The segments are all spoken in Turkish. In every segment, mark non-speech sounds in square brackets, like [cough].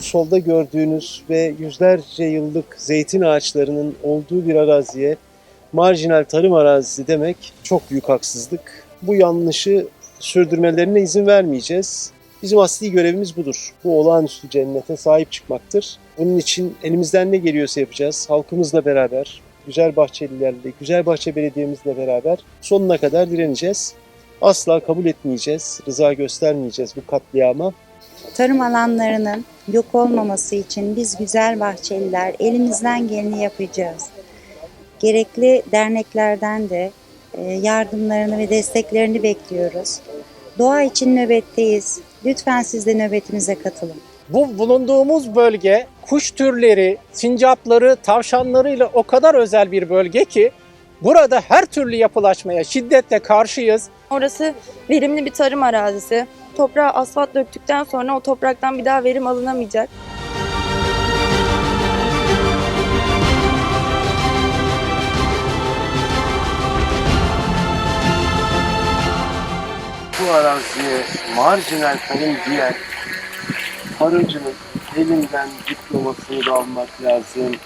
solda gördüğünüz ve yüzlerce yıllık zeytin ağaçlarının olduğu bir araziye marjinal tarım arazisi demek çok büyük haksızlık. Bu yanlışı sürdürmelerine izin vermeyeceğiz. Bizim asli görevimiz budur. Bu olağanüstü cennete sahip çıkmaktır. Bunun için elimizden ne geliyorsa yapacağız. Halkımızla beraber, Güzel Bahçelilerle, Güzel Bahçe Belediye'mizle beraber sonuna kadar direneceğiz. Asla kabul etmeyeceğiz, rıza göstermeyeceğiz bu katliama. Tarım alanlarının yok olmaması için biz güzel bahçeliler elimizden geleni yapacağız. Gerekli derneklerden de e, yardımlarını ve desteklerini bekliyoruz. Doğa için nöbetteyiz. Lütfen siz de nöbetimize katılın. Bu bulunduğumuz bölge kuş türleri, sincapları, tavşanlarıyla o kadar özel bir bölge ki burada her türlü yapılaşmaya şiddetle karşıyız. Orası verimli bir tarım arazisi. Toprağa asfalt döktükten sonra o topraktan bir daha verim alınamayacak. bu araziye marjinal tarım diyen tarımcının elinden diplomasını da almak lazım.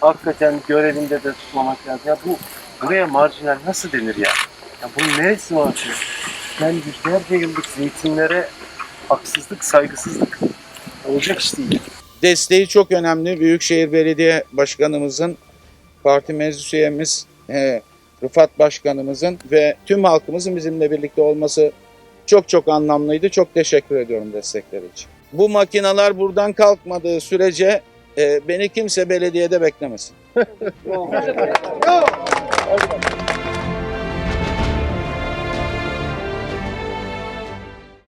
Hakikaten görevinde de tutmamak lazım. Ya bu buraya marjinal nasıl denir ya? Ya bunun neresi marjinal? Ben yüzlerce yıllık zeytinlere haksızlık, saygısızlık olacak iş değil. desteği çok önemli. Büyükşehir Belediye Başkanımızın, parti meclis üyemiz e, Rıfat Başkanımızın ve tüm halkımızın bizimle birlikte olması çok çok anlamlıydı. Çok teşekkür ediyorum destekleri için. Bu makineler buradan kalkmadığı sürece e, beni kimse belediyede beklemesin. [laughs]